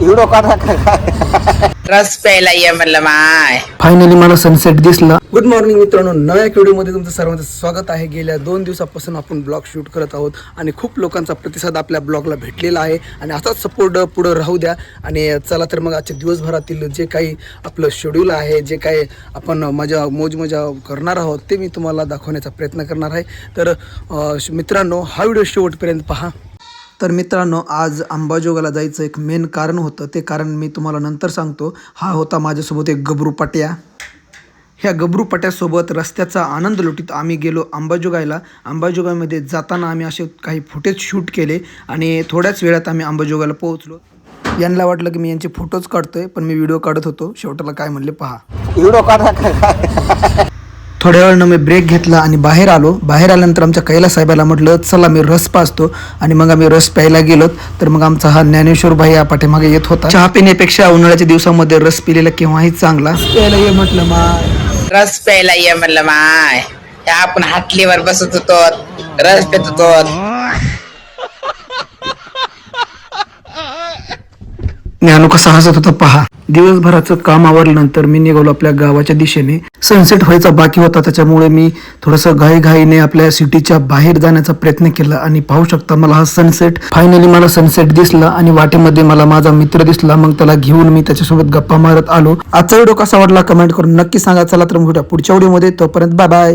Video काढा काय रस प्यायला ये म्हणलं माय. फायनली मला सनसेट दिसला. गुड मॉर्निंग मित्रांनो नव्या एक व्हिडिओमध्ये तुमचं सर्वांचं स्वागत आहे. गेल्या दोन दिवसापासून आपण ब्लॉग शूट करत आहोत आणि खूप लोकांचा प्रतिसाद आपल्या ब्लॉगला भेटलेला आहे. आणि असाच सपोर्ट पुढं राहू द्या. आणि चला तर मग आजच्या दिवसभरातील जे काही आपलं शेड्यूल आहे जे काही आपण मजा मोज मजा करणार आहोत ते मी तुम्हाला दाखवण्याचा प्रयत्न करणार आहे. तर मित्रांनो हा व्हिडिओ शेवटपर्यंत पहा. तर मित्रांनो आज अंबाजोगाला जायचं एक मेन कारण होतं. ते कारण मी तुम्हाला नंतर सांगतो. हा होता माझ्यासोबत एक गबरू पट्या. ह्या गबरू पट्यासोबत रस्त्याचा आनंद लुटीत आम्ही गेलो अंबाजोगाईला अंबाजोगाईमध्ये जाताना आम्ही असे काही फुटेज शूट केले आणि थोड्याच वेळात आम्ही अंबाजोगाईला पोहोचलो. यांना वाटलं की मी यांचे फोटोज काढतोय पण मी व्हिडिओ काढत होतो. शेवटाला काय म्हणले पहा. व्हिडिओ काढा. थोड्या वेळानं मी ब्रेक घेतला आणि बाहेर आलो. बाहेर आल्यानंतर आमच्या कैलास साहेबाला म्हटलं चला मी रस पाचतो आणि मग आम्ही रस प्यायला गेलो तर मग आमचा हा ज्ञानेश्वर भाई या पाठीमागे येत होता. चहा पिण्यापेक्षा उन्हाळ्याच्या दिवसामध्ये रस पिलेला केव्हाही चांगला. प्यायला ये म्हटलं मा रस प्यायला ये म्हणलं माय. आपण हाटलीवर बसत होतो. रस पेत होतो. ज्ञानू कसा हसत होता पहा. दिवसभराचं काम आवरल्यानंतर मी निघालो आपल्या गावाच्या दिशेने. सनसेट व्हायचा बाकी होता त्याच्यामुळे मी थोडंसं घाईघाईने आपल्या सिटीच्या बाहेर जाण्याचा प्रयत्न केला आणि पाहू शकता मला हा सनसेट फायनली मला सनसेट दिसला आणि वाटेमध्ये मला माझा मित्र दिसला. मग त्याला घेऊन मी त्याच्यासोबत गप्पा मारत आलो. आजचा व्हिडिओ कसा वाटला कमेंट करून नक्की सांगा. चला तर भेटूया पुढच्या व्हिडिओमध्ये तोपर्यंत बाय बाय